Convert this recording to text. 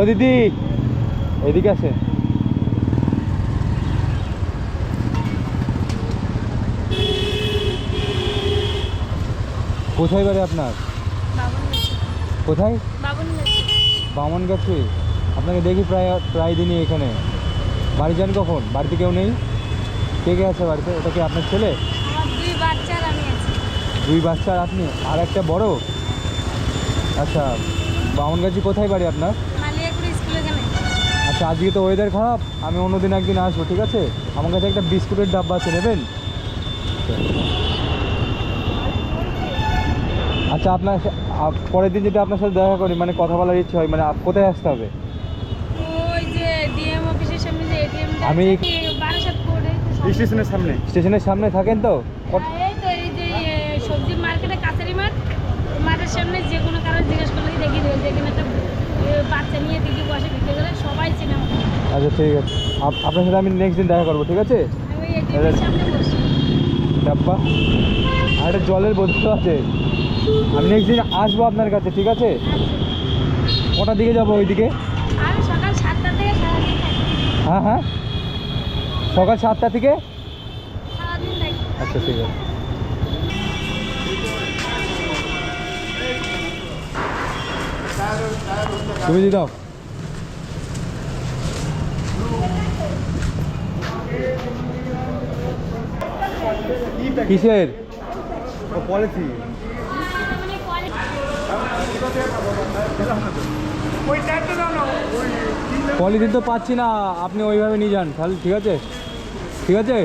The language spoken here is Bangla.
ও দিদি, এদিকে আছে কোথায় বাড়ি আপনার? কোথায়? বামন গাছে আপনাকে দেখি প্রায় প্রায় দিনই এখানে। বাড়ি যান কখন? বাড়িতে কেউ নেই? কে কে আছে বাড়িতে? ওটা কি আপনার ছেলে? দুই বাচ্চার আপনি? আর একটা বড়? আচ্ছা বামনগাছি কোথায় বাড়ি আপনার? আচ্ছা আজকে তো ওয়েদার খারাপ আমি অন্যদিন একদিন আসব ঠিক আছে? আমার কাছে একটা বিস্কুটের ডাব্বা আছে নেবেন? আচ্ছা আপনার পরের দিন যদি আপনার সাথে দেখা করি মানে কথা বলার ইচ্ছে হয় মানে কোথায় আসতে হবে? ওই যে ডিএম অফিসের সামনে যে এটিএম আমি- স্টেশনের সামনে। স্টেশনের সামনে থাকেন তো? কত- এই তো এই যে এ, সবজি মার্কেটে কাছারি মাঠ মাঠের সামনে যে কোনো কারও জিজ্ঞেস করলে দেখিয়ে দেবে একটা বাচ্চা নিয়ে দিদি বসে বিক্রি করে সবাই। আচ্ছা ঠিক আছে। আপ- আপনার সাথে আমি নেক্সট দিন দেখা করব ঠিক আছে? ডাব্বা। আর একটা জলের বোতল আছে। আমি নেক্সট দিন আসব আপনার কাছে ঠিক আছে? কটার দিকে যাব ওইদিকে? হ্যাঁ হ্যাঁ। সকাল সাতটা থেকে? আচ্ছা ঠিক আছে। তুমি দিয়ে কিসের? পলিসি পলিসি পলিথিন তো পাচ্ছি না আপনি ওইভাবে নিয়ে যান তাহলে ঠিক আছে? ঠিক আছে?